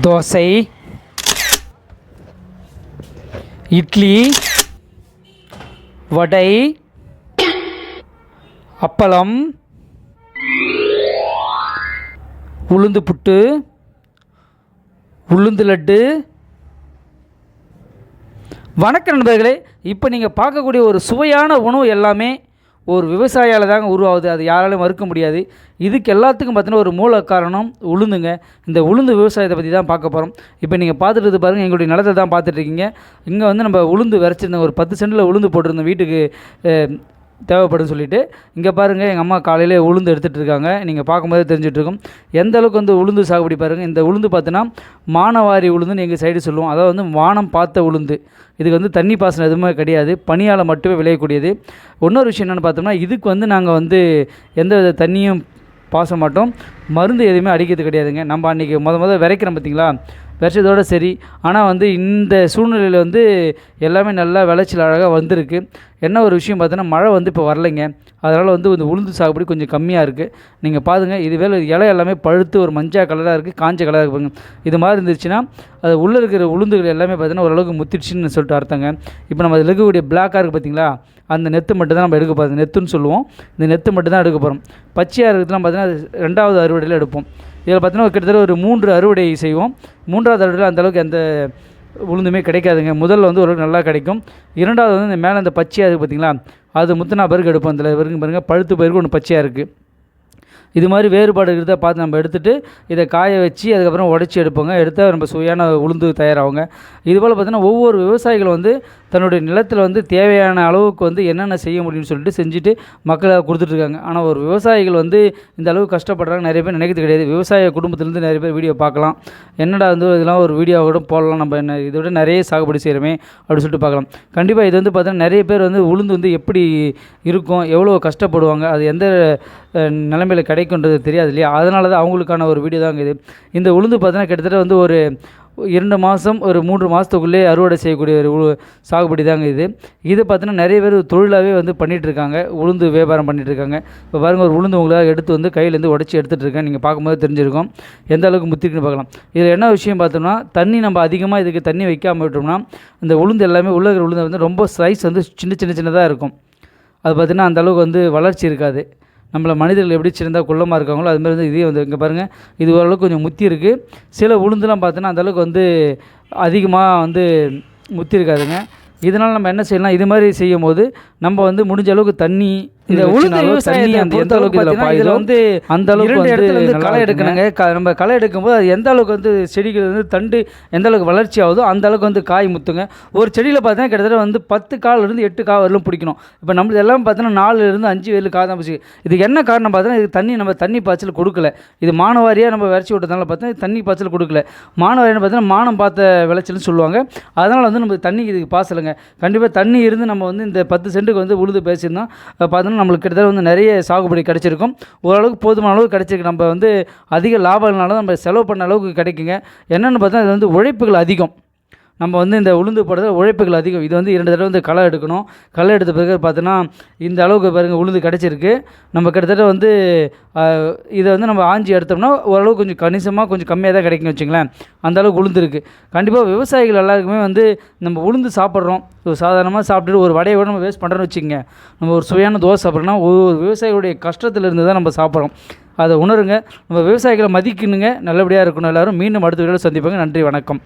தோசை இட்லி வடை அப்பளம் உளுந்து புட்டு உளுந்து லட்டு. வணக்கம் நண்பர்களே இப்போ நீங்கள் பார்க்கக்கூடிய ஒரு சுவையான உணவு எல்லாமே ஒரு விவசாயியால் தாங்க உருவாகுது. அது யாராலையும் மறுக்க முடியாது. இதுக்கு எல்லாத்துக்கும் பார்த்தீங்கன்னா ஒரு மூல காரணம் உளுந்துங்க. இந்த உளுந்து விவசாயத்தை பற்றி தான் பார்க்க போகிறோம் இப்போ நீங்கள் பார்த்துட்டு பாருங்கள் எங்களுடைய நிலத்தை தான் பார்த்துட்ருக்கீங்க இங்கே வந்து நம்ம உளுந்து விரைச்சிருந்தோம் ஒரு பத்து சென்டில் உளுந்து போட்டிருந்தோம் வீட்டுக்கு. தேவைப்படுன்னு சொல்லிவிட்டு இங்கே பாருங்கள் எங்கள் அம்மா காலையிலே உளுந்து எடுத்துகிட்டு இருக்காங்க. நீங்கள் பார்க்கும்போதே தெரிஞ்சுட்டு எந்த அளவுக்கு வந்து உளுந்து சாகுபடி பாருங்கள் இந்த உளுந்து பார்த்தீங்கன்னா மானவாரி உளுந்துன்னு எங்கள் சைடு சொல்லுவோம். அதாவது வந்து வானம் பார்த்த உளுந்து. இதுக்கு வந்து தண்ணி பாசனம் எதுவுமே கிடையாது. பனியால் மட்டுமே விளையக்கூடியது. இன்னொரு விஷயம் என்னென்னு பார்த்தோம்னா இதுக்கு வந்து நாங்கள் வந்து எந்த வித தண்ணியும் பாச மாட்டோம். மருந்து எதுவுமே அடிக்கிறது கிடையாதுங்க. நம்ம அன்றைக்கி முத முத விதைக்கிறோம் பார்த்தீங்களா விதைச்சதோட சரி. ஆனால் வந்து இந்த சூழ்நிலையில் வந்து எல்லாமே நல்லா விளைச்சல் அழகாக வந்திருக்கு. என்ன ஒரு விஷயம் பார்த்தோன்னா மழை வந்து இப்போ வரலைங்க. அதனால் வந்து இந்த உளுந்து சாகுபடி கொஞ்சம் கம்மியாக இருக்குது நீங்கள் பாருங்க இது வேலை இலை எல்லாமே பழுத்து ஒரு மஞ்சள் கலராக இருக்குது காஞ்ச கலராக இருக்குங்க இது மாதிரி இருந்துச்சுன்னா அது உள்ளே இருக்கிற உளுந்துகள் எல்லாமே பார்த்தீங்கன்னா ஓரளவுக்கு முத்திடுச்சுன்னு சொல்லிட்டு அர்த்தங்க. இப்போ நம்ம அதில் இருக்கக்கூடிய பிளாக்காக இருக்குது பார்த்தீங்களா அந்த நெத்து மட்டும் தான் நம்ம எடுக்க போகிறோம் நெத்துன்னு சொல்லுவோம். இந்த நெத்து மட்டும் தான் எடுக்க போகிறோம் பச்சையாக இருக்கிறதுலாம் பார்த்தீங்கன்னா அது ரெண்டாவது அறுவடையில் எடுப்போம். இதில் பார்த்தீங்கன்னா கிட்டத்தட்ட ஒரு மூன்று அறுவடை செய்வோம். மூன்றாவது அறுவடையில் அந்தளவுக்கு எந்த உளுந்துமே கிடைக்காதுங்க. முதல்ல வந்து ஒரு நல்லா கிடைக்கும். இரண்டாவது வந்து இந்த மேலே அந்த பச்சையாக இருக்குது பார்த்தீங்களா அது முத்தினா பருக்கு எடுப்போம். அதில் பிறகு பாருங்கள் பழுத்து பயிருக்கு ஒன்று பச்சையாக இருக்குது இது மாதிரி வேறுபாடு இருக்கிறத பார்த்து நம்ம எடுத்துகிட்டு இதை காய வச்சு அதுக்கப்புறம் உடச்சி எடுப்போங்க. எடுத்தால் நம்ம சுவையான உளுந்து தயாராகுங்க. இதுபோல் பார்த்தீங்கன்னா ஒவ்வொரு விவசாயிகளும் வந்து தன்னுடைய நிலத்தில் வந்து தேவையான அளவுக்கு வந்து என்னென்ன செய்ய முடியும்னு சொல்லிட்டு செஞ்சுட்டு மக்களை கொடுத்துட்ருக்காங்க. ஆனால் ஒரு விவசாயிகள் வந்து இந்த அளவுக்கு கஷ்டப்படுறாங்க நிறைய பேர் நினைக்கிறது கிடையாது. விவசாய குடும்பத்துலேருந்து நிறைய பேர் வீடியோ பார்க்கலாம். என்னடா வந்து இதெல்லாம் ஒரு வீடியோ கூட போடலாம் நம்ம என்ன இதை விட நிறைய சாகுபடி செய்கிறோமே அப்படின்னு சொல்லிட்டு பார்க்கலாம். கண்டிப்பாக இது வந்து பார்த்தீங்கன்னா நிறைய பேர் வந்து உளுந்து வந்து எப்படி இருக்கும் எவ்வளோ கஷ்டப்படுவாங்க அது எந்த நிலைமையில் கிடைக்குன்றது தெரியாது இல்லையா? அதனால தான் அவங்களுக்கான ஒரு வீடியோ தான் இது. இந்த உளுந்து பார்த்தீங்கன்னா கிட்டத்தட்ட வந்து ஒரு இரண்டு மாதம் ஒரு மூன்று மாதத்துக்குள்ளே அறுவடை செய்யக்கூடிய ஒரு சாகுபடி தாங்க இது. இது பார்த்தீங்கன்னா நிறைய பேர் தொழிலாகவே வந்து பண்ணிகிட்டு இருக்காங்க உளுந்து வியாபாரம் பண்ணிகிட்ருக்காங்க இருக்காங்க இப்போ பாருங்கள் ஒரு உளுந்து உங்களாக எடுத்து வந்து கையிலேருந்து உடச்சி எடுத்துகிட்டு இருக்கேன் நீங்கள் பார்க்கும்போது தெரிஞ்சிருக்கும். எந்த அளவுக்கு முத்திருக்குன்னு பார்க்கலாம் இதில் என்ன விஷயம் பார்த்தோம்னா தண்ணி நம்ம அதிகமாக இதுக்கு தண்ணி வைக்காமல் விட்டோம்னா இந்த உளுந்து எல்லாமே உள்ள இருக்கிற உளுந்து வந்து ரொம்ப சைஸ் வந்து சின்ன சின்ன சின்னதாக இருக்கும். அது பார்த்திங்கன்னா அந்தளவுக்கு வந்து வளர்ச்சி இருக்காது. நம்மள மனிதர்கள் எப்படி சிறந்தால் குள்ளமாக இருக்காங்களோ அது மாதிரி வந்து இதே வந்து இங்கே பாருங்கள் இது ஓரளவுக்கு கொஞ்சம் முத்தி இருக்குது சில உளுந்துலாம் பார்த்தோன்னா அந்தளவுக்கு வந்து அதிகமாக வந்து முத்தி இருக்காதுங்க. இதனால் நம்ம என்ன செய்யலாம்? இது மாதிரி செய்யும் போது நம்ம வந்து முடிஞ்ச அளவுக்கு தண்ணி இந்த உளுந்து அந்த எந்த அளவுக்கு இதில் பாயுதோ வந்து அந்த அளவுக்கு இரண்டு இடத்துல வந்து களை எடுக்கணுங்க. க- நம்ம களை எடுக்கும்போது அது எந்த அளவுக்கு வந்து செடிகள் வந்து தண்டு எந்த அளவுக்கு வளர்ச்சி ஆகுதோ அந்த அளவுக்கு வந்து காய் முத்துங்க. ஒரு செடியில் பார்த்தீங்கன்னா கிட்டத்தட்ட வந்து பத்து கால்ல இருந்து எட்டு கால் வரலும் பிடிக்கணும். இப்போ நம்மளது எல்லாம் பார்த்தீங்கன்னா நாலுல இருந்து அஞ்சு ஏழு காய் தான் பிடிச்சி இதுக்கு என்ன காரணம் பார்த்தீங்கன்னா இது தண்ணி நம்ம தண்ணி பாய்ச்சல் கொடுக்கல. இது மானவாரியாக நம்ம விரைச்சி விட்டதுனால பார்த்தீங்கன்னா தண்ணி பாய்ச்சல் கொடுக்கல. மானவாரின்னு பார்த்தீங்கன்னா மானம் பார்த்த விளைச்சல்னு சொல்லுவாங்க. அதனால் வந்து நம்ம தண்ணி இதுக்கு பாசலைங்க கண்டிப்பாக தண்ணி இருந்து நம்ம வந்து இந்த பத்து சென்ட்டுக்கு வந்து உழுது பேசியிருந்தோம். அஹ் பார்த்தோம்னா நம்மளுக்கு கிட்டத்தட்ட வந்து நிறைய சாகுபடி கிடச்சிருக்கும். ஓரளவுக்கு போதுமான அளவுக்கு கிடச்சிருக்கு. நம்ம வந்து அதிக லாபம்னால நம்ம செலவு பண்ண அளவுக்கு கிடைக்குங்க. என்னென்னு பார்த்தா இது வந்து உழைப்புகள் அதிகம். நம்ம வந்து இந்த உளுந்து போடுறது உழைப்புகள் அதிகம். இது வந்து இரண்டு தடவை வந்து களை எடுக்கணும். களை எடுத்த பிறகு பார்த்தோன்னா இந்த அளவுக்கு பாருங்கள் உளுந்து கிடச்சிருக்கு. நம்ம கிட்டத்தட்ட வந்து இதை வந்து நம்ம ஆஞ்சி எடுத்தோம்னா ஓரளவுக்கு கொஞ்சம் கணிசமாக கொஞ்சம் கம்மியாக தான் கிடைக்கும் வச்சுங்களேன். அந்த அளவுக்கு உளுந்து இருக்குது கண்டிப்பாக விவசாயிகள் எல்லாருக்குமே வந்து நம்ம உளுந்து சாப்பிட்றோம். ஒரு சாதாரணமாக சாப்பிட்டுட்டு ஒரு வடையை கூட நம்ம வேஸ்ட் பண்ணுறோன்னு வச்சுக்கோங்க. நம்ம ஒரு சுவையான தோசை சாப்பிட்றோன்னா ஒரு விவசாயிகளுடைய கஷ்டத்துலேருந்து தான் நம்ம சாப்பிட்றோம். அதை உணருங்க. நம்ம விவசாயிகளை மதிக்கணுங்க. நல்லபடியாக இருக்கணும். எல்லாரும் மீண்டும் அடுத்த வீடியோவில் சந்திப்பாங்க. நன்றி வணக்கம்.